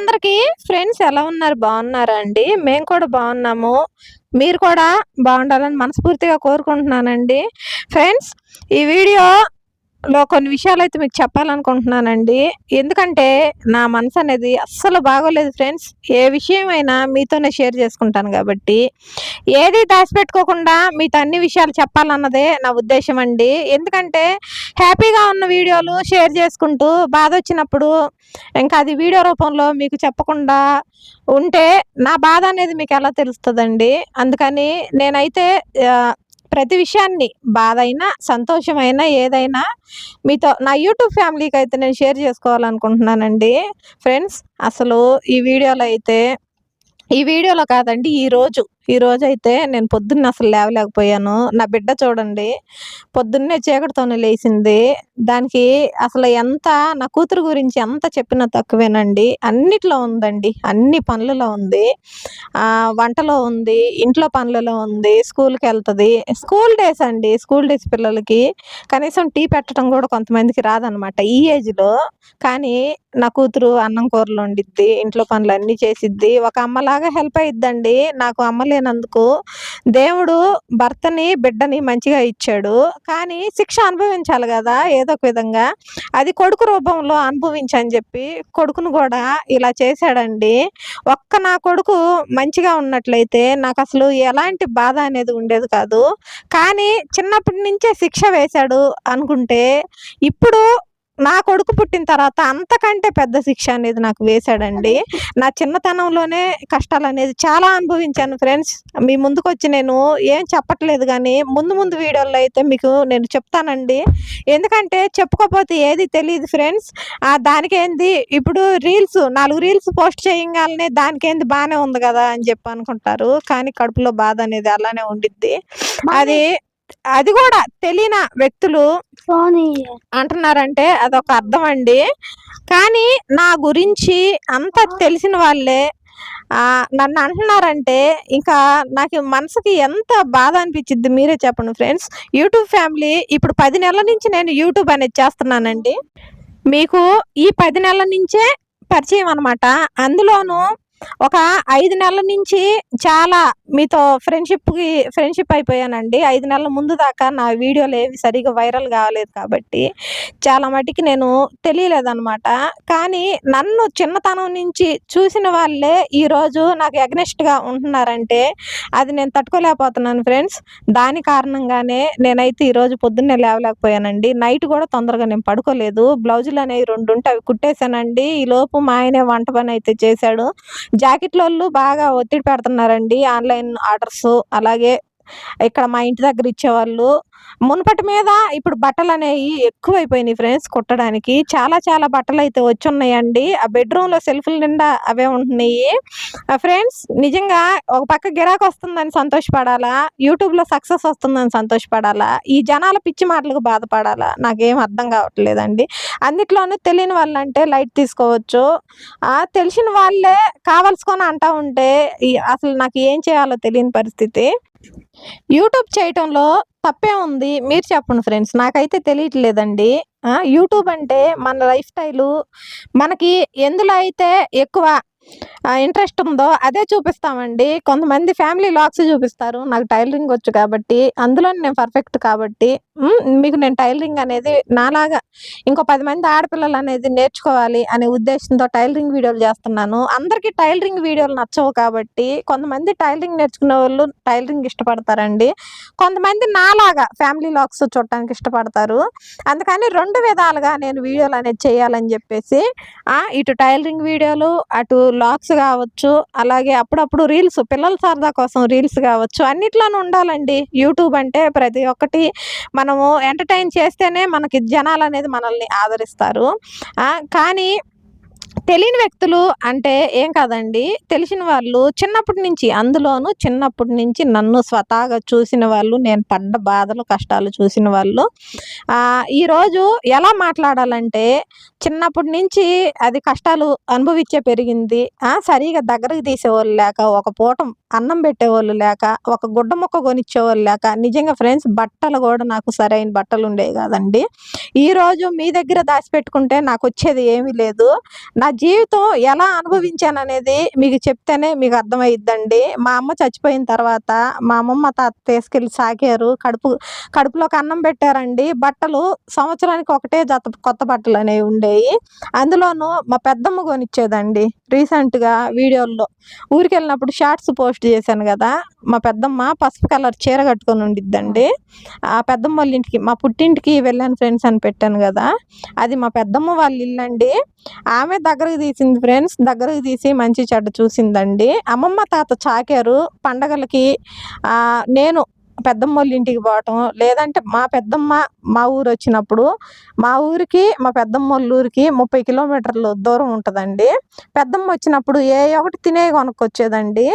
అందరికీ ఫ్రెండ్స్ ఎలా ఉన్నారు? బాగున్నారా అండి? మేము కూడా బాగున్నాము. మీరు కూడా బాగుండాలని మనస్ఫూర్తిగా కోరుకుంటున్నానండి. ఫ్రెండ్స్ ఈ వీడియో లో కొన్ని విషయాలు అయితే మీకు చెప్పాలనుకుంటున్నానండి. ఎందుకంటే నా మనసు అనేది అస్సలు బాగోలేదు ఫ్రెండ్స్. ఏ విషయమైనా మీతోనే షేర్ చేసుకుంటాను కాబట్టి. ఏది దాచిపెట్టుకోకుండా మీతో అన్ని విషయాలు చెప్పాలన్నదే నా ఉద్దేశం అండి. ఎందుకంటే హ్యాపీగా ఉన్న వీడియోలు షేర్ చేసుకుంటూ బాధ వచ్చినప్పుడు ఇంకా అది వీడియో రూపంలో మీకు చెప్పకుండా ఉంటే నా బాధ అనేది మీకు ఎలా తెలుస్తుందండి? అందుకని నేనైతే ప్రతి విషయాన్ని బాధ అయినా సంతోషమైనా ఏదైనా మీతో నా యూట్యూబ్ ఫ్యామిలీకి అయితే నేను షేర్ చేసుకోవాలనుకుంటున్నానండి. ఫ్రెండ్స్ అసలు ఈ వీడియోలో అయితే ఈ వీడియోలో కాదండి ఈ ఈ రోజు అయితే నేను పొద్దున్న అసలు లేవలేకపోయాను. నా బిడ్డ చూడండి పొద్దున్నే చీకటితోనే లేచింది. దానికి అసలు ఎంత నా కూతురు గురించి ఎంత చెప్పినా తక్కువేనండి. అన్నిట్లో ఉందండి అన్ని పనులలో ఉంది. ఆ వంటలో ఉంది ఇంట్లో పనులలో ఉంది స్కూల్కి వెళ్తుంది. స్కూల్ డేస్ అండి స్కూల్ డేస్ పిల్లలకి. కనీసం టీ పెట్టడం కూడా కొంతమందికి రాదనమాట ఈ ఏజ్లో. కానీ నా కూతురు అన్నం కూరలు వండిద్ది ఇంట్లో పనులు అన్నీ చేసిద్ది. ఒక అమ్మలాగా హెల్ప్ అయిద్దండి. నాకు అమ్మ లేనందుకు దేవుడు భర్తని బిడ్డని మంచిగా ఇచ్చాడు. కానీ శిక్ష అనుభవించాలి కదా ఏదో ఒక విధంగా. అది కొడుకు రూపంలో అనుభవించని చెప్పి కొడుకును కూడా ఇలా చేశాడండి. ఒక్క నా కొడుకు మంచిగా ఉన్నట్లయితే నాకు అసలు ఎలాంటి బాధ అనేది ఉండేది కాదు. కానీ చిన్నప్పటి నుంచే శిక్ష వేశాడు అనుకుంటే ఇప్పుడు నా కొడుకు పుట్టిన తర్వాత అంతకంటే పెద్ద శిక్ష అనేది నాకు వేశాడండి. నా చిన్నతనంలోనే కష్టాలు అనేది చాలా అనుభవించాను ఫ్రెండ్స్. మీ ముందుకు వచ్చి నేను ఏం చెప్పట్లేదు కానీ ముందు ముందు వీడియోలో అయితే మీకు నేను చెప్తానండి. ఎందుకంటే చెప్పుకోకపోతే ఏది తెలియదు ఫ్రెండ్స్. ఆ దానికేంది? ఇప్పుడు రీల్స్ నాలుగు రీల్స్ పోస్ట్ చేయగానే దానికేంది? బాగానే ఉంది కదా అని చెప్పి అనుకుంటారు. కానీ కడుపులో బాధ అనేది అలానే ఉండిద్ది. అది అది కూడా తెలియని వ్యక్తులు అంటున్నారంటే అదొక అర్థం అండి కానీ నా గురించి అంత తెలిసిన వాళ్ళే ఆ, నన్ను అంటున్నారంటే ఇంకా నాకు మనసుకి ఎంత బాధ అనిపించింది మీరే చెప్పండి ఫ్రెండ్స్. యూట్యూబ్ ఫ్యామిలీ ఇప్పుడు పది నెలల నుంచి నేను యూట్యూబ్ అనేది చేస్తున్నానండి. మీకు ఈ పది నెలల నుంచే పరిచయం అనమాట అందులోనూ ఒక ఐదు నెలల నుంచి చాలా మీతో ఫ్రెండ్షిప్కి ఫ్రెండ్షిప్ అయిపోయానండి. ఐదు నెలల ముందు దాకా నా వీడియోలు ఏవి సరిగా వైరల్ కాలేదు కాబట్టి చాలా మటుకి నేను తెలియలేదన్నమాట. కానీ నన్ను చిన్నతనం నుంచి చూసిన వాళ్ళే ఈరోజు నాకు అగ్నెస్ట్గా ఉంటున్నారంటే అది నేను తట్టుకోలేకపోతున్నాను ఫ్రెండ్స్. దాని కారణంగానే నేనైతే ఈరోజు పొద్దున్నే లేవలేకపోయానండి. నైట్ కూడా తొందరగా నేను పడుకోలేదు. బ్లౌజులు అనేవి రెండు ఉంటే అవి కుట్టేశానండి. ఈ లోపు మా ఆయనే వంట పని అయితే చేశాడు. జాకెట్లోళ్ళు బాగా ఒత్తిడి పెడుతున్నారండి. ఆన్లైన్ ఆర్డర్స్ అలాగే ఇక్కడ మా ఇంటి దగ్గర ఇచ్చేవాళ్ళు మునుపటి మీద ఇప్పుడు బట్టలు అనేవి ఎక్కువైపోయినాయి ఫ్రెండ్స్ కుట్టడానికి. చాలా చాలా బట్టలు అయితే వచ్చున్నాయండి. ఆ బెడ్రూమ్లో సెల్ఫ్ల నిండా అవే ఉంటున్నాయి. ఫ్రెండ్స్ నిజంగా ఒక పక్క గిరాకు వస్తుందని సంతోషపడాలా? యూట్యూబ్లో సక్సెస్ వస్తుందని సంతోషపడాలా? ఈ జనాల పిచ్చి మాటలకు బాధపడాలా? నాకేం అర్థం కావట్లేదండి. అన్నిట్లోనూ తెలియని వాళ్ళంటే లైట్ తీసుకోవచ్చు. తెలిసిన వాళ్ళే కావలసుకొని అంటా ఉంటే అసలు నాకు ఏం చేయాలో తెలియని పరిస్థితి. యూట్యూబ్ చేయటంలో తప్పే ఉంది. మీరు చెప్పండి ఫ్రెండ్స్. నాకైతే తెలియట్లేదండి. యూట్యూబ్ అంటే మన లైఫ్ స్టైలు మనకి ఎందులో అయితే ఎక్కువ ఇంట్రెస్ట్ ఉందో అదే చూపిస్తామండి. కొంతమంది ఫ్యామిలీ లాక్స్ చూపిస్తారు. నాకు టైలరింగ్ వచ్చు కాబట్టి అందులో నేను పర్ఫెక్ట్ కాబట్టి మీకు నేను టైలరింగ్ అనేది నాలాగా ఇంకో పది మంది ఆడపిల్లలు అనేది నేర్చుకోవాలి అనే ఉద్దేశంతో టైలరింగ్ వీడియోలు చేస్తున్నాను. అందరికీ టైలరింగ్ వీడియోలు నచ్చవు కాబట్టి కొంతమంది టైలరింగ్ నేర్చుకునే వాళ్ళు టైలరింగ్ ఇష్టపడతారండి. కొంతమంది నాలాగా ఫ్యామిలీ లాక్స్ చూడటానికి ఇష్టపడతారు. అందుకని రెండు విధాలుగా నేను వీడియోలు అనేది చేయాలని చెప్పేసి ఇటు టైలరింగ్ వీడియోలు అటు లాగ్స్ కావచ్చు అలాగే అప్పుడప్పుడు రీల్స్ పిల్లల సరదా కోసం రీల్స్ కావచ్చు అన్నిట్లోనూ ఉండాలండి. యూట్యూబ్ అంటే ప్రతి ఒక్కటి మనము ఎంటర్టైన్ చేస్తేనే మనకి జనాలు అనేది మనల్ని ఆదరిస్తారు. కానీ తెలియని వ్యక్తులు అంటే ఏం కాదండి. తెలిసిన వాళ్ళు చిన్నప్పటి నుంచి అందులోనూ చిన్నప్పటి నుంచి నన్ను స్వతహాగా చూసిన వాళ్ళు నేను పడ్డ బాధలు కష్టాలు చూసిన వాళ్ళు. ఈరోజు ఎలా మాట్లాడాలంటే చిన్నప్పటి నుంచి అది కష్టాలు అనుభవించే పెరిగింది. సరిగా దగ్గరకు తీసేవాళ్ళు లేక ఒక పూట అన్నం పెట్టేవాళ్ళు లేక ఒక గుడ్డ ముక్క కొనిచ్చేవాళ్ళు లేక నిజంగా ఫ్రెండ్స్ బట్టలు కూడా నాకు సరైన బట్టలు ఉండేవి కాదండి. ఈరోజు మీ దగ్గర దాచిపెట్టుకుంటే నాకు వచ్చేది ఏమీ లేదు. నా జీవితం ఎలా అనుభవించాననేది మీకు చెప్తేనే మీకు అర్థమైద్దండి. మా అమ్మ చచ్చిపోయిన తర్వాత మా అమ్మమ్మ తాత తీసుకెళ్ళి సాకారు కడుపు కడుపులోకి అన్నం పెట్టారండి. బట్టలు సంవత్సరానికి ఒకటే జత కొత్త బట్టలు అనేవి ఉండేవి అందులోనూ మా పెద్దమ్మ కొనిచ్చేదండి రీసెంట్గా వీడియోల్లో. ఊరికి వెళ్ళినప్పుడు షార్ట్స్ పోస్ట్ చేశాను కదా మా పెద్దమ్మ పసుపు కలర్ చీర కట్టుకొని ఉండిద్దండి. ఆ పెద్దమ్మ వాళ్ళ ఇంటికి మా పుట్టింటికి వెళ్ళాను ఫ్రెండ్స్ అని పెట్టాను కదా అది మా పెద్దమ్మ వాళ్ళ ఇల్లు అండి ఆమె దగ్గరకు తీసింది ఫ్రెండ్స్ దగ్గరకు తీసి మంచి చెడ్డ చూసిందండి. అమ్మమ్మ తాత చాకారు పండగలకి నేను పెద్దమ్మ వాళ్ళ ఇంటికి పోవటం లేదంటే మా పెద్దమ్మ మా ఊరు వచ్చినప్పుడు మా ఊరికి మా పెద్దమ్మ వాళ్ళ ఊరికి ముప్పై కిలోమీటర్లు దూరం ఉంటుందండి. పెద్దమ్మ వచ్చినప్పుడు ఏ ఒకటి తినే కొనుక్కొచ్చేదండి.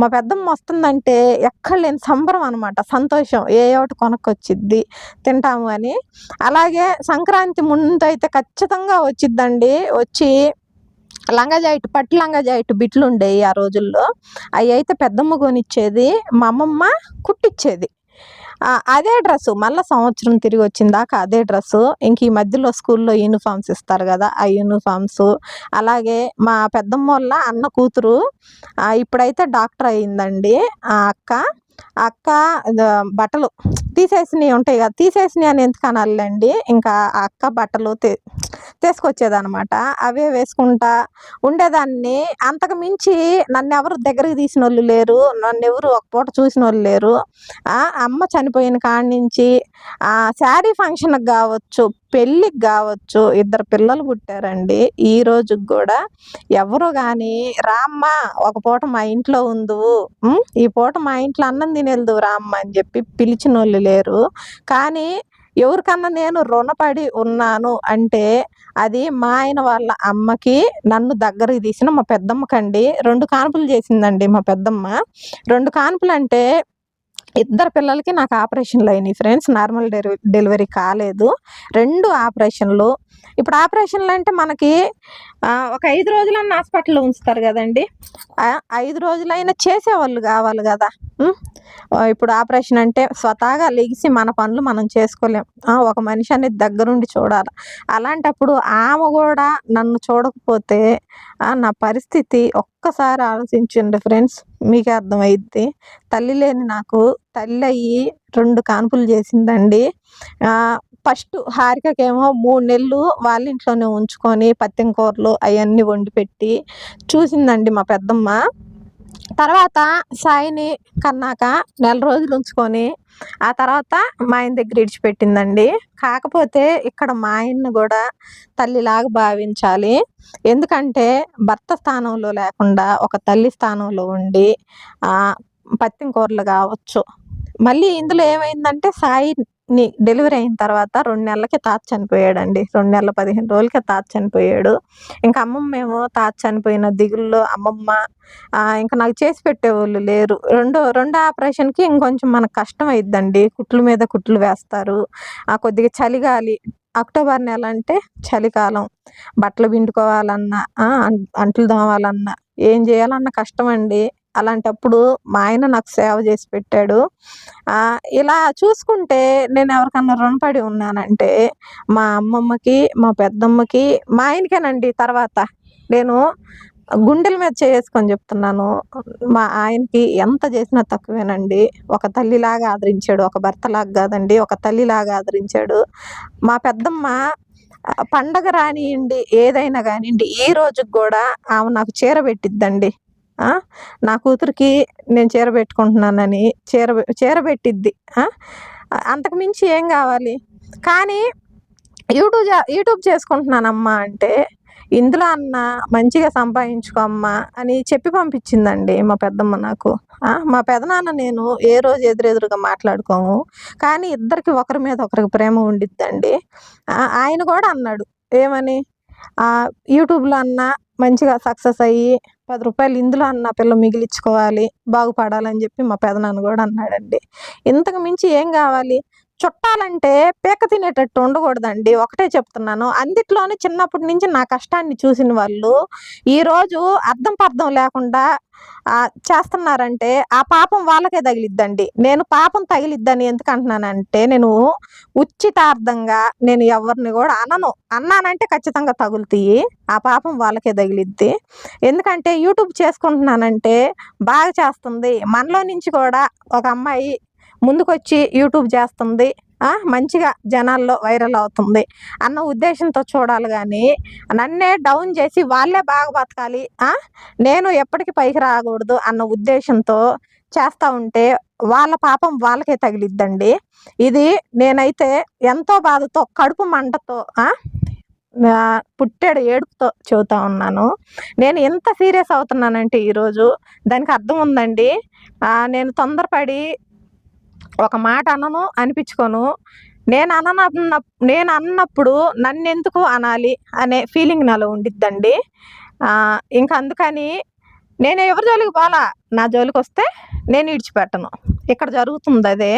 మా పెద్దమ్మ వస్తుందంటే ఎక్కడ లేని సంబరం అనమాట సంతోషం. ఏ ఒకటి కొనుక్కొచ్చిద్ది తింటాము అని. అలాగే సంక్రాంతి ముందు అయితే ఖచ్చితంగా వచ్చిద్దండి. వచ్చి లంగా జాయిట్ పట్టు లంగా జాయిట్ బిట్లు ఉండేవి ఆ రోజుల్లో. అవి అయితే పెద్దమ్మ కొనిచ్చేది మా అమ్మమ్మ కుట్టిచ్చేది. అదే డ్రెస్సు. మళ్ళీ సంవత్సరం తిరిగి వచ్చిన దాకా అదే డ్రెస్సు. ఇంక ఈ మధ్యలో స్కూల్లో యూనిఫామ్స్ ఇస్తారు కదా ఆ యూనిఫామ్స్. అలాగే మా పెద్దమ్మ వాళ్ళ అన్న కూతురు ఇప్పుడైతే డాక్టర్ అయిందండి ఆ అక్క అక్క బట్టలు తీసేసినవి ఉంటాయి కదా తీసేసినవి అని ఎందుకు అనాలండి ఇంకా ఆ అక్క బట్టలు తీసుకొచ్చేదనమాట అవే వేసుకుంటా ఉండేదాన్ని. అంతకు మించి నన్ను ఎవరు దగ్గరికి తీసిన వాళ్ళు లేరు. నన్ను ఎవరు ఒక పూట చూసిన వాళ్ళు లేరు అమ్మ చనిపోయిన కాడి నుంచి శారీ ఫంక్షన్కి కావచ్చు పెళ్ళికి కావచ్చు ఇద్దరు పిల్లలు పుట్టారండి. ఈ రోజుకి కూడా ఎవరు కానీ రామ్మ ఒక పూట మా ఇంట్లో ఉందువు ఈ పూట మా ఇంట్లో అన్నం తినేదు రామ్మ అని చెప్పి పిలిచిన వాళ్ళు లేరు. కానీ ఎవరికన్నా నేను రుణపడి ఉన్నాను అంటే అది మా ఆయన వాళ్ళ అమ్మకి నన్ను దగ్గరికి తీసిన మా పెద్దమ్మకండి రెండు కాన్పులు చేసిందండి మా పెద్దమ్మ. రెండు కాన్పులు అంటే ఇద్దరు పిల్లలకి నాకు ఆపరేషన్లు అయినాయి ఫ్రెండ్స్. నార్మల్ డెలివరీ డెలివరీ కాలేదు. రెండు ఆపరేషన్లు. ఇప్పుడు ఆపరేషన్లు అంటే మనకి ఒక ఐదు రోజులన్న హాస్పిటల్లో ఉంచుతారు కదండి. ఐదు రోజులైనా చేసేవాళ్ళు కావాలి కదా. ఇప్పుడు ఆపరేషన్ అంటే స్వతహాగా లెగిసి మన పనులు మనం చేసుకోలేం. ఒక మనిషి అనేది దగ్గరుండి చూడాలి. అలాంటప్పుడు ఆమె కూడా నన్ను చూడకపోతే నా పరిస్థితి ఒక్కసారి ఆలోచించండి ఫ్రెండ్స్. మీకు అర్థమైద్ది. తల్లి లేని నాకు తల్లి అయ్యి రెండు కాన్పులు చేసిందండి. ఫస్ట్ హారికకేమో మూడు నెలలు వాళ్ళ ఇంట్లోనే ఉంచుకొని పత్తిం కూరలు అవన్నీ వండి పెట్టి చూసిందండి మా పెద్దమ్మ. తర్వాత సాయిని కన్నాక నెల రోజులు ఉంచుకొని ఆ తర్వాత మా ఆయన దగ్గర ఇడిచిపెట్టిందండి. కాకపోతే ఇక్కడ మా ఆయన్ని కూడా తల్లిలాగా భావించాలి. ఎందుకంటే భర్త స్థానంలో లేకుండా ఒక తల్లి స్థానంలో ఉండి పత్తింకూరలు కూరలు కావచ్చు. మళ్ళీ ఇందులో ఏమైందంటే నీ డెలివరీ అయిన తర్వాత రెండు నెలలకి తాత చనిపోయాడండి. రెండు నెలల పదిహేను రోజులకి తాత చనిపోయాడు. ఇంకా అమ్మమ్మ మేము తాత చనిపోయిన దిగుల్లో అమ్మమ్మ ఇంకా నాకు చేసి పెట్టేవాళ్ళు లేరు. రెండో రెండో ఆపరేషన్కి ఇంకొంచెం మనకు కష్టం అయిద్దండి. కుట్లు మీద కుట్లు వేస్తారు. ఆ కొద్దిగా చలిగాలి. అక్టోబర్ నెల అంటే చలికాలం. బట్టలు పిండుకోవాలన్నా అంట్లు తోమాలన్నా ఏం చేయాలన్నా కష్టం అండి అలాంటప్పుడు మా ఆయన నాకు సేవ చేసి పెట్టాడు. ఇలా చూసుకుంటే నేను ఎవరికన్నా రుణపడి ఉన్నానంటే మా అమ్మమ్మకి మా పెద్దమ్మకి మా ఆయనకేనండి తర్వాత. నేను గుండెల మీద చేసుకొని చెప్తున్నాను. మా ఆయనకి ఎంత చేసినా తక్కువేనండి. ఒక తల్లిలాగా ఆదరించాడు. ఒక భర్తలాగా కాదండి ఒక తల్లిలాగా ఆదరించాడు. మా పెద్దమ్మ పండగ రానియండి ఏదైనా కానివ్వండి ఈ రోజుకి కూడా ఆమె నాకు చీర పెట్టిద్దండి. నా కూతురికి నేను చీర పెట్టుకుంటున్నానని చీర చీర పెట్టిద్ది అంతకుమించి అంతకు మించి ఏం కావాలి? కానీ యూట్యూబ్ యూట్యూబ్ చేసుకుంటున్నానమ్మా అంటే ఇందులో అన్న మంచిగా సంపాదించుకో అమ్మా అని చెప్పి పంపించిందండి మా పెద్దమ్మ నాకు మా పెదనాన్న నేను ఏ రోజు ఎదురెదురుగా మాట్లాడుకోము కానీ ఇద్దరికి ఒకరి మీద ఒకరికి ప్రేమ ఉండిద్దండి ఆయన కూడా అన్నాడు ఏమని? యూట్యూబ్లో అన్న మంచిగా సక్సెస్ అయ్యి పది రూపాయలు ఇందులో అన్న పిల్ల మిగిలించుకోవాలి బాగుపడాలని చెప్పి మా పెదనాన్న కూడా అన్నాడండి. ఇంతకు మించి ఏం కావాలి? చుట్టాలంటే పేక తినేటట్టు ఉండకూడదండి. ఒకటే చెప్తున్నాను. అందిట్లోనే చిన్నప్పటి నుంచి నా కష్టాన్ని చూసిన వాళ్ళు ఈరోజు అర్థం పర్థం లేకుండా చేస్తున్నారంటే ఆ పాపం వాళ్ళకే తగిలిద్దండి. నేను పాపం తగిలిద్దని ఎందుకు అంటున్నానంటే నేను ఉచితార్థంగా నేను ఎవరిని కూడా అనను. అన్నానంటే ఖచ్చితంగా తగులుతాయి ఆ పాపం వాళ్ళకే తగిలిద్ది. ఎందుకంటే యూట్యూబ్ చేసుకుంటున్నానంటే బాగా చేస్తుంది. మనలో నుంచి కూడా ఒక అమ్మాయి ముందుకొచ్చి యూట్యూబ్ చేస్తుంది. మంచిగా జనాల్లో వైరల్ అవుతుంది. అన్న ఉద్దేశంతో చూడాలి కానీ నన్నే డౌన్ చేసి వాళ్ళే బాగా బతకాలి. నేను ఎప్పటికీ పైకి రాకూడదు అన్న ఉద్దేశంతో చేస్తూ ఉంటే వాళ్ళ పాపం వాళ్ళకే తగిలిద్దండి. ఇది నేనైతే ఎంతో బాధతో కడుపు మంటతో పుట్టాడు ఏడుపుతో చెబుతా ఉన్నాను. నేను ఎంత సీరియస్ అవుతున్నానంటే ఈరోజు దానికి అర్థం ఉందండి. నేను తొందరపడి ఒక మాట అనను అనిపించుకోను. నేను అన్న నేను అన్నప్పుడు నన్ను ఎందుకు అనాలి అనే ఫీలింగ్ నాలో ఉండిద్దండి. ఇంకా అందుకని నేను ఎవరి జోలికి పోలా నా జోలికి వస్తే నేను ఇడిచిపెట్టను. ఇక్కడ జరుగుతుంది అదే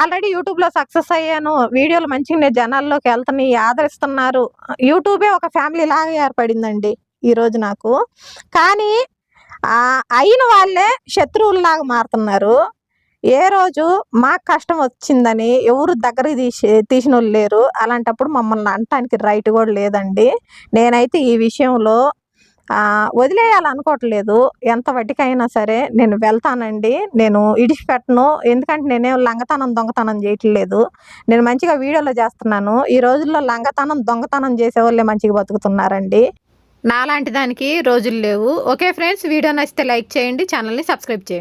ఆల్రెడీ యూట్యూబ్లో సక్సెస్ అయ్యాను. వీడియోలు మంచిగా జనాల్లోకి వెళ్తున్నాయి ఆదరిస్తున్నారు. యూట్యూబే ఒక ఫ్యామిలీ లాగా ఏర్పడిందండి ఈరోజు నాకు. కానీ అయిన వాళ్ళే శత్రువుల్లాగా మారుతున్నారు. ఏ రోజు మాకు కష్టం వచ్చిందని ఎవరు దగ్గర తీసి తీసిన వాళ్ళు లేరు. అలాంటప్పుడు మమ్మల్ని అనటానికి రైట్ కూడా లేదండి. నేనైతే ఈ విషయంలో వదిలేయాలనుకోవట్లేదు. ఎంత వడ్డీకైనా సరే నేను వెళ్తానండి. నేను ఇడిచిపెట్టను. ఎందుకంటే నేనేం లంగతనం దొంగతనం చేయట్లేదు. నేను మంచిగా వీడియోలో చేస్తున్నాను. ఈ రోజుల్లో లంగతనం దొంగతనం చేసే వాళ్ళే మంచిగా బతుకుతున్నారండి. నాలాంటి దానికి రోజులు లేవు. ఓకే ఫ్రెండ్స్ వీడియో నచ్చితే లైక్ చేయండి. ఛానల్ని సబ్స్క్రైబ్ చేయండి.